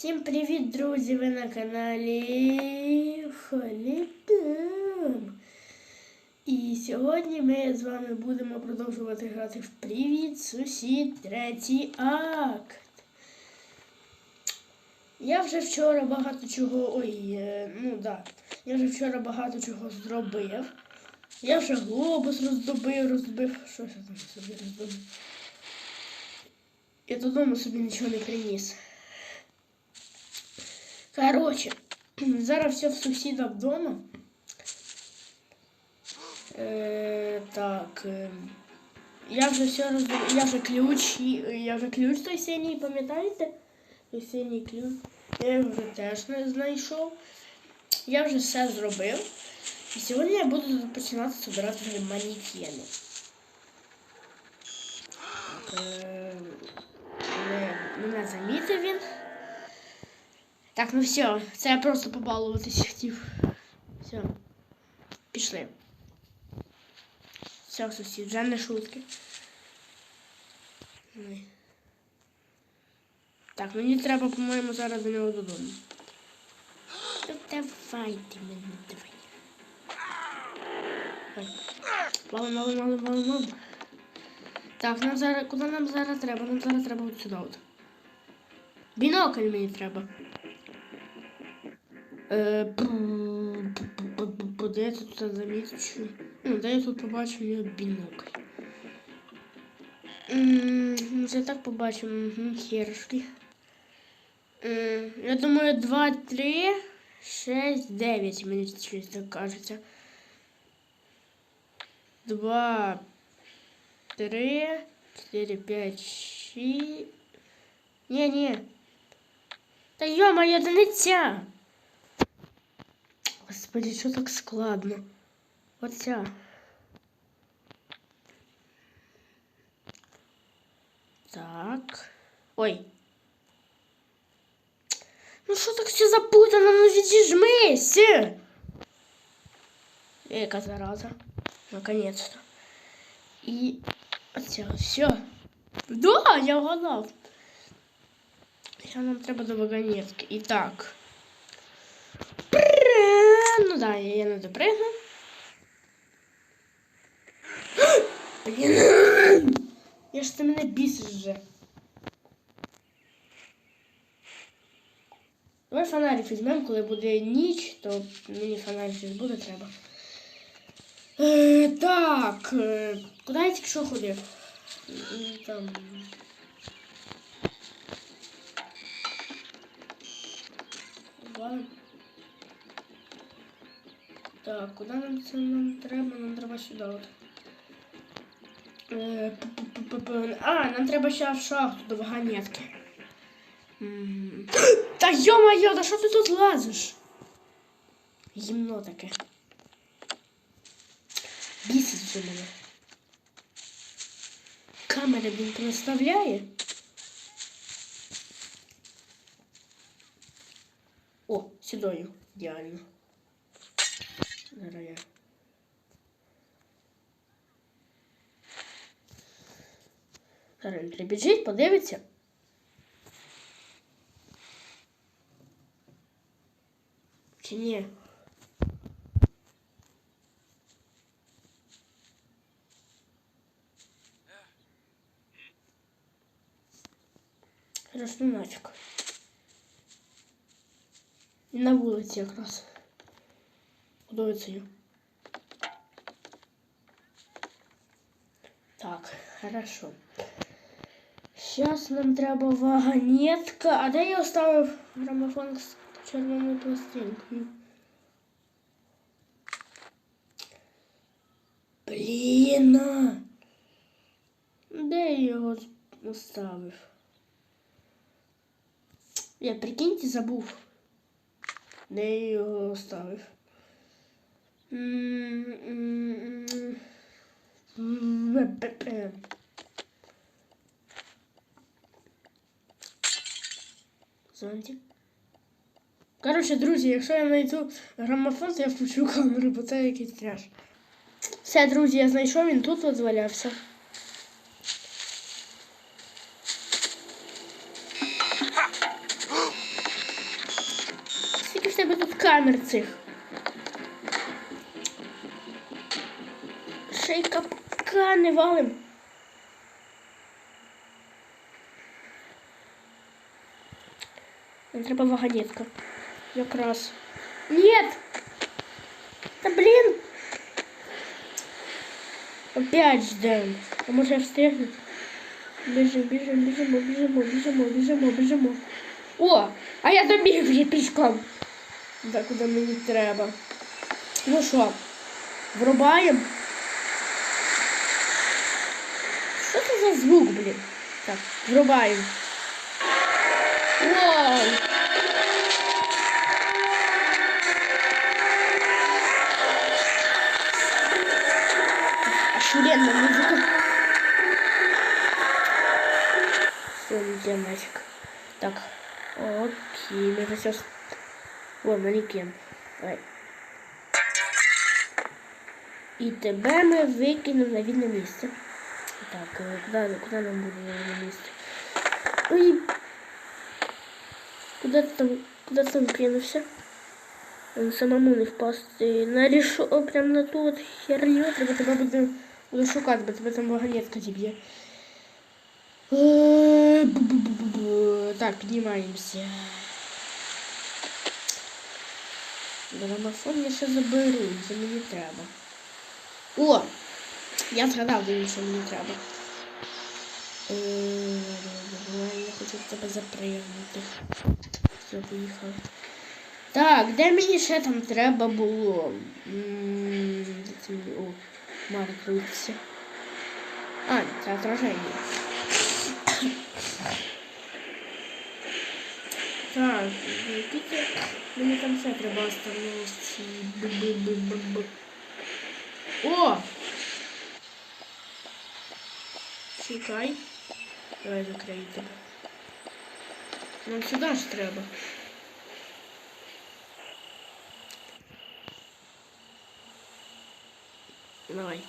Всім привіт, друзі! Ви на каналі Холідом. І сьогодні ми з вами будемо продовжувати грати в Привіт, сусід, третій акт. Я вже вчора багато чого. Ой, е, ну да. Я вже вчора багато чого зробив. Я вже глобус роздобив, розбив. Що я там собі роздобив? Я додому собі нічого не приніс. Короче, зараз все в сусіда вдома. Е, так. Е, я вже все роз... Я вже ключ, я вже ключ той синій, пам'ятаєте? Той синій ключ. Я вже теж не знайшов. Я вже все зробив. І сьогодні я буду починати збирати манікени. Е, мене замітив він. Так, ну все, це я просто побалуватись хотів. Все. Пішли. Все, сусід, вже не шутки. Так, мені треба, по-моєму, зараз до нього додому. Ну, давайте мене, давай. Мало, мало, мало, мало, мало. Так, нам зараз, куди нам зараз треба? Нам зараз треба от сюди от. Бінокль мені треба. Де я тут замічу? Ну, де я тут побачив його бінокль? Ну, це так побачимо. Хершки. Я думаю, 2, 3, 6, 9, мені щось так кажеться. 2, 3, 4, 5, 6. Ні, ні. Та йо-моє, да не ця. Господи, що так складно? Оця. Так. Ой. Ну що так все запутано? Ну відіжмись! Яка зараза. Наконец-то. І оця. Все. Да, я вгадав. Ще нам треба до вагонетки. І так. Ну да, я не допрыгну. Блін. Я ж ти мене бісиш вже. Давай фонарик візьмемо, коли буде ніч, то мені фонарик буде треба. Е, так, е, куди я тільки що ходив? Там. Ладно. Так, куди нам це нам треба? Нам треба сюди от. Е. А, нам треба ще в шахту до вагонетки. Та йо-моє, да що ти тут лазиш? Гімно таке. Бісить вже мене. Камера він проставляє. О, сюдою. Ідеально. Зараз я. Зараз він прибіжить, подивиться. Чи ні? Хорошо, ну нафіг. На вулиці якраз. Подивиться. Так, хорошо. Сейчас нам треба вагонетка. А де я оставив грамофон з червоною пластинкою? Блін. Де я його оставив? Я прикиньте, забув. Де я його оставив? Зонтик. Коротше, друзі, якщо я знайду грамофон, то я включу камеру, бо це якийсь треш. Все, друзі, я знайшов, він тут от звалявся. би тут камер цих. Й капкани валим. Нам треба вагонетка. Якраз. Нет! Да блин! Опять ждем. А може я встигну? Біжимо, біжимо, біжимо, біжимо, біжимо, біжимо, біжимо. О! А я добіг вже пішком. Да, куди мені треба. Ну що, врубаємо? Що це за звук, блін? Так, врубаємо. Вау! Охеренная музыка. Все, иди нафиг. Так, окей, мы сейчас... Вон, манекен. Давай. І тебе ми викинемо на вільне місце. Так, е, куди, куди нам буде на вільне місце? Ой. Куди ти там, куди ти там кинувся? Е, Самому не впасти на рішо, о, прям на ту от херню, треба тебе буде, буду шукати, бо тебе там вагонетка зіб'є. Е, бу-бу-бу-бу-бу. Так, піднімаємося. Грамофон я ще заберу, це мені треба. О! Я згадав, що мені треба. Е, Я хочу тебе запригнути. Все, поїхав. Так, де мені ще там треба було? О, Марк крутиться. А, це отраження. Так, це? Мені там все треба. Бу-бу-бу-бу-бу. О! Чекай. Давай закрию тебе. Нам сюди ж треба. Давай.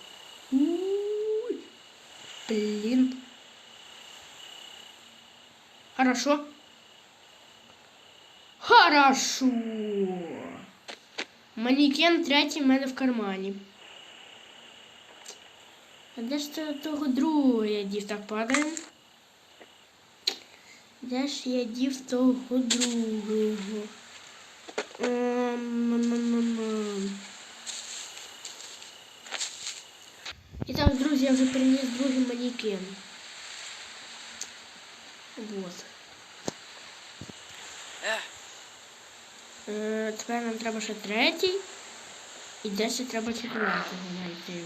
Блин. Хорошо. Хорошо. Манекен третій в мене в кармані. Де ж того другого я дів так падає? Де ж я дів того другого? Ем. І так, друзі, я вже приніс другий манекен. Вот. Е, тепер нам треба ще третій. І десь треба четвертого знайти.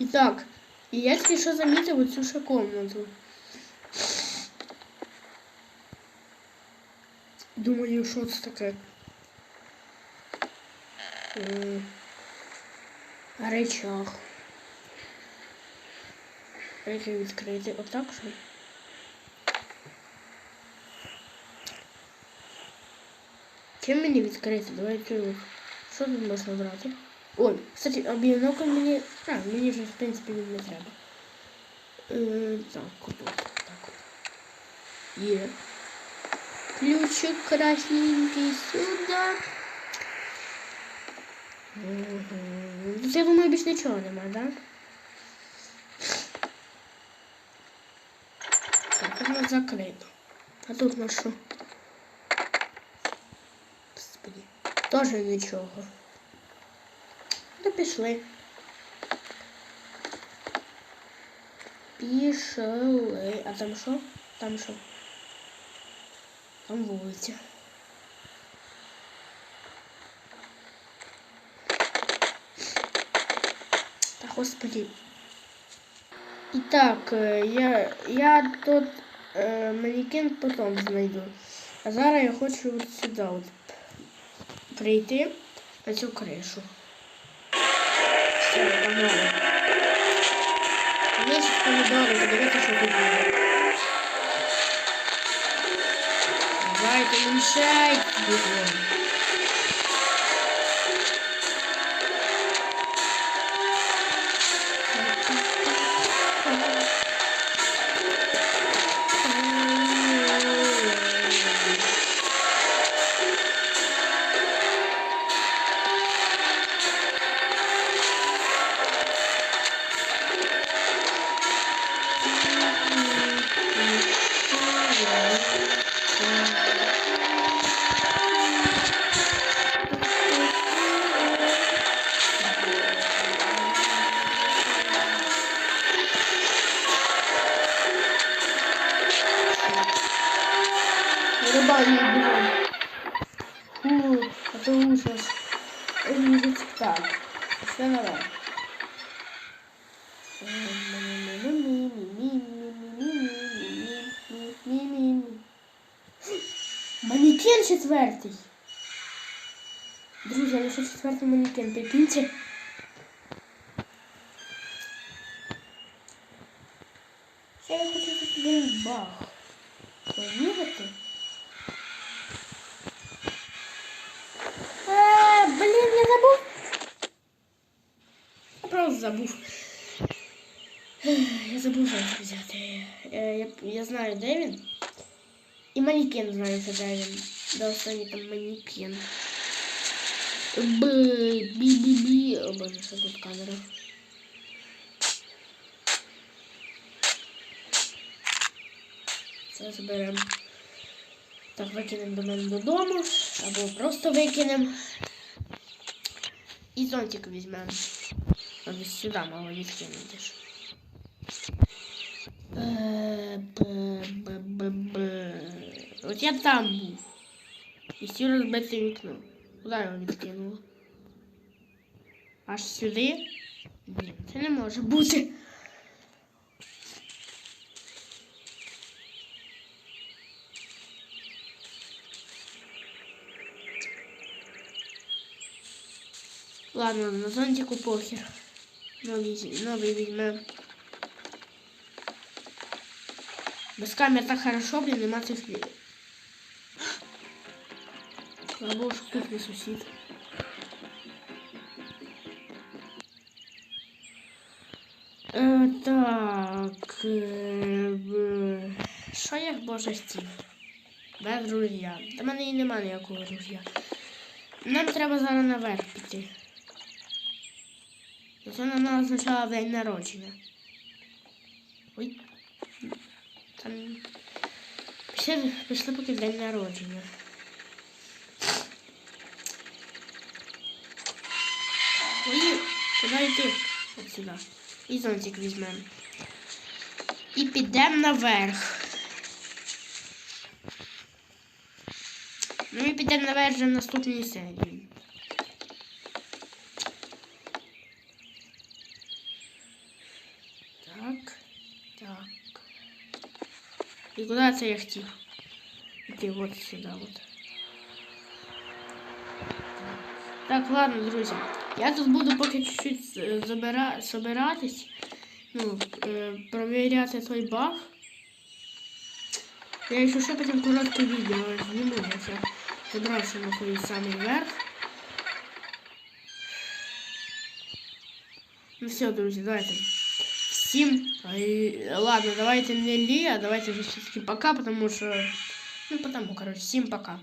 М. І так, і я тільки що замітив оцю ще комнату. Думаю, що це таке? Е, Речах. Речі відкрити. Отак що? Чим мені відкрити? Давайте. Що тут можна брати? Ой, кстати, а бінокль мені... А, мені вже, в принципі, він не треба. Е, так, от, от, так от. Є. Ключик красненький сюди. Угу. Я думаю, більш нічого нема, да? Так, воно закрито. А тут на що? Господи. Тоже нічого. Пішли. Пішли. А там що? Там що? Там вулиця. Та господи. І так, е, я, я тут е, манекен потім знайду. А зараз я хочу от сюди от прийти на цю кришу. Все, погнали. Есть помидоры, подивіться, що тут буде. Давайте, мішайте, Манекен четвертий. Друзі, а ще четвертий манекен, прикиньте. Я хочу тут баг. Повірити? А, блін, я забув. Я Просто забув. Я забув взяти. Е, Я, я знаю, де він. І манекен знаю, що де він. Де останній там манекен. Б, бі, бі, бі. О боже, що тут камера. Це зберемо. Так, викинемо до мене додому. Або просто викинемо. І зонтик візьмемо. А десь сюди мало відкинути. От я там був. І сів розбите вікно. Куди його відкинуло? Аж сюди? Ні, це не може бути. Ладно, на зонтику похер. Новый, новый візьмем. Без камер так хорошо, блин, нема Богу, що тут сусід. Е, так. Е, що я боже хотів? Без ружья. Та мене і нема ніякого ружья. Нам треба зараз наверх піти. Це вона означала день народження. Ой. Там. Пішли, пішли поки день народження. куди йти? От сюди. І зонтик візьмемо. І підемо наверх. Ну і підемо наверх вже в наступній серії. Так, так. І куди це я хотів? Іти от сюди от. Так, ладно, друзі. Я тут буду поки чуть-чуть е, забира... собиратись. Ну, е, провіряти той баг. Я ще ще потім коротке відео зніму, я це забрався на той самий верх. Ну все, друзі, давайте. Всім. Ладно, давайте не Лі, а давайте все-таки пока, потому что... Ну, потому, короче, всім пока.